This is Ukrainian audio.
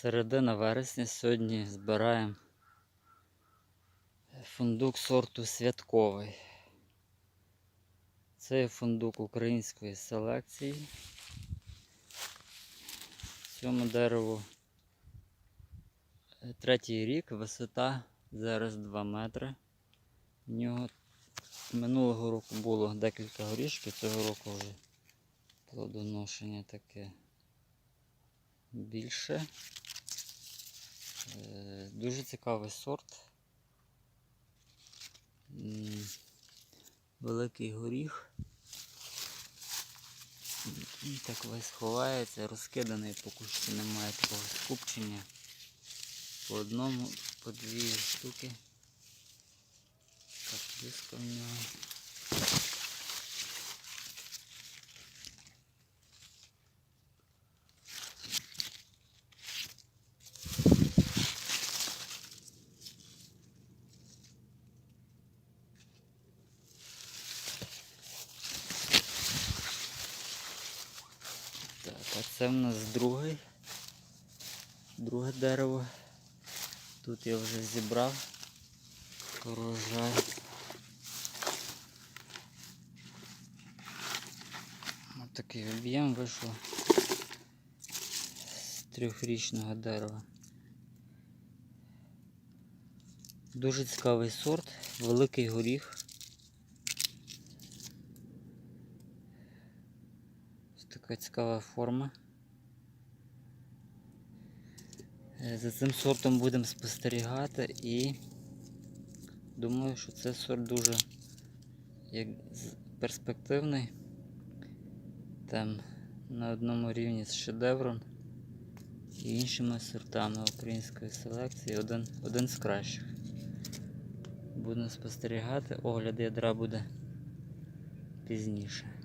Середина вересня сьогодні збираємо фундук сорту святковий. Це є фундук української селекції. Цьому дереву е, третій рік, висота зараз 2 метри. В нього минулого року було декілька горішків, цього року вже плодоношення таке більше. Дуже цікавий сорт. Великий горіх. І так весь ховається, розкиданий по кущі, немає такого скупчення. По одному, по дві штуки. Так, в нього. Так, а це в нас другий. Друге дерево. Тут я вже зібрав урожай. Ось такий об'єм вийшов з трьохрічного дерева. Дуже цікавий сорт, великий горіх. Така цікава форма. Е, За цим сортом будемо спостерігати і думаю, що це сорт дуже перспективний. Там на одному рівні з шедевром і іншими сортами української селекції один, один з кращих. Будемо спостерігати, огляд ядра буде пізніше.